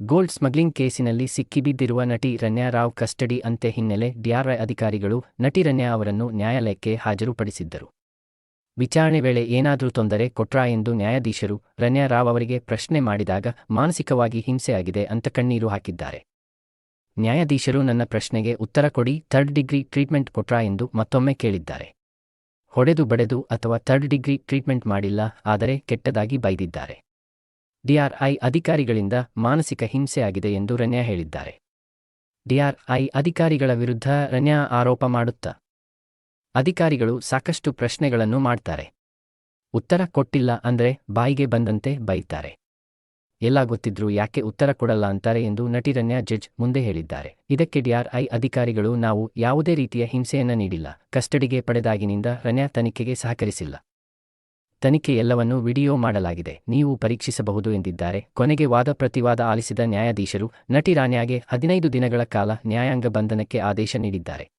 Gold smuggling ಕೇಸಿನಲ್ಲಿ ಸಿಕ್ಕಿಬಿದ್ದಿರುವ ನಟಿ Ranya Rao custody ಅಂತೆ ಹಿನ್ನೆಲೆ ಡಿಆರ್ಐ ಅಧಿಕಾರಿಗಳು ನಟಿ ರನ್ಯಾ ಅವರನ್ನು ನ್ಯಾಯಾಲಯಕ್ಕೆ ಹಾಜರುಪಡಿಸಿದ್ದರು. ವಿಚಾರಣೆ ವೇಳೆ ಏನಾದರೂ ತೊಂದರೆ ಕೊಟ್ರಾ ಎಂದು ನ್ಯಾಯಾಧೀಶರು ರನ್ಯಾ ರಾವ್ ಅವರಿಗೆ ಪ್ರಶ್ನೆ ಮಾಡಿದಾಗ ಮಾನಸಿಕವಾಗಿ ಹಿಂಸೆಯಾಗಿದೆ ಅಂತ ಕಣ್ಣೀರು ಹಾಕಿದ್ದಾರೆ. ನ್ಯಾಯಾಧೀಶರು ನನ್ನ ಪ್ರಶ್ನೆಗೆ ಉತ್ತರ ಕೊಡಿ, ಥರ್ಡ್ ಡಿಗ್ರಿ ಟ್ರೀಟ್ಮೆಂಟ್ ಕೊಟ್ರಾ ಎಂದು ಮತ್ತೊಮ್ಮೆ ಕೇಳಿದ್ದಾರೆ. ಹೊಡೆದು ಬಡೆದು ಅಥವಾ ಥರ್ಡ್ ಡಿಗ್ರಿ ಟ್ರೀಟ್ಮೆಂಟ್ ಮಾಡಿಲ್ಲ, ಆದರೆ ಕೆಟ್ಟದಾಗಿ ಬೈದಿದ್ದಾರೆ. ಡಿಆರ್ಐ ಅಧಿಕಾರಿಗಳಿಂದ ಮಾನಸಿಕ ಹಿಂಸೆಯಾಗಿದೆ ಎಂದು ರನ್ಯಾ ಹೇಳಿದ್ದಾರೆ. ಡಿಆರ್ಐ ಅಧಿಕಾರಿಗಳ ವಿರುದ್ಧ ರನ್ಯಾ ಆರೋಪ ಮಾಡುತ್ತಾ? ಅಧಿಕಾರಿಗಳು ಸಾಕಷ್ಟು ಪ್ರಶ್ನೆಗಳನ್ನು ಮಾಡ್ತಾರೆ. ಉತ್ತರ ಕೊಟ್ಟಿಲ್ಲ ಅಂದ್ರೆ ಬಾಯಿಗೆ ಬಂದಂತೆ ಬೈತಾರೆ. ಎಲ್ಲ ಗೊತ್ತಿದ್ರೂ ಯಾಕೆ ಉತ್ತರ ಕೊಡಲ್ಲ ಅಂತಾರೆ ಎಂದು ನಟಿ ರನ್ಯಾ ಜಡ್ಜ್ ಮುಂದೆ ಹೇಳಿದ್ದಾರೆ. ಇದಕ್ಕೆ ಡಿಆರ್ಐ ಅಧಿಕಾರಿಗಳು ನಾವು ಯಾವುದೇ ರೀತಿಯ ಹಿಂಸೆಯನ್ನ ನೀಡಿಲ್ಲ. ಕಸ್ಟಡಿಗೆ ಪಡೆದಾಗಿನಿಂದ ರನ್ಯಾ ತನಿಖೆಗೆ ಸಹಕರಿಸಿಲ್ಲ. ತನಿಖೆ ಎಲ್ಲವನ್ನೂ ವಿಡಿಯೋ ಮಾಡಲಾಗಿದೆ. ನೀವು ಪರೀಕ್ಷಿಸಬಹುದು ಎಂದಿದ್ದಾರೆ. ಕೊನೆಗೆ ವಾದ ಪ್ರತಿವಾದ ಆಲಿಸಿದ ನ್ಯಾಯಾಧೀಶರು, ನಟಿ ರಾನ್ಯಾಗೆ ಹದಿನೈದು ದಿನಗಳ ಕಾಲ ನ್ಯಾಯಾಂಗ ಬಂಧನಕ್ಕೆ ಆದೇಶ ನೀಡಿದ್ದಾರೆ.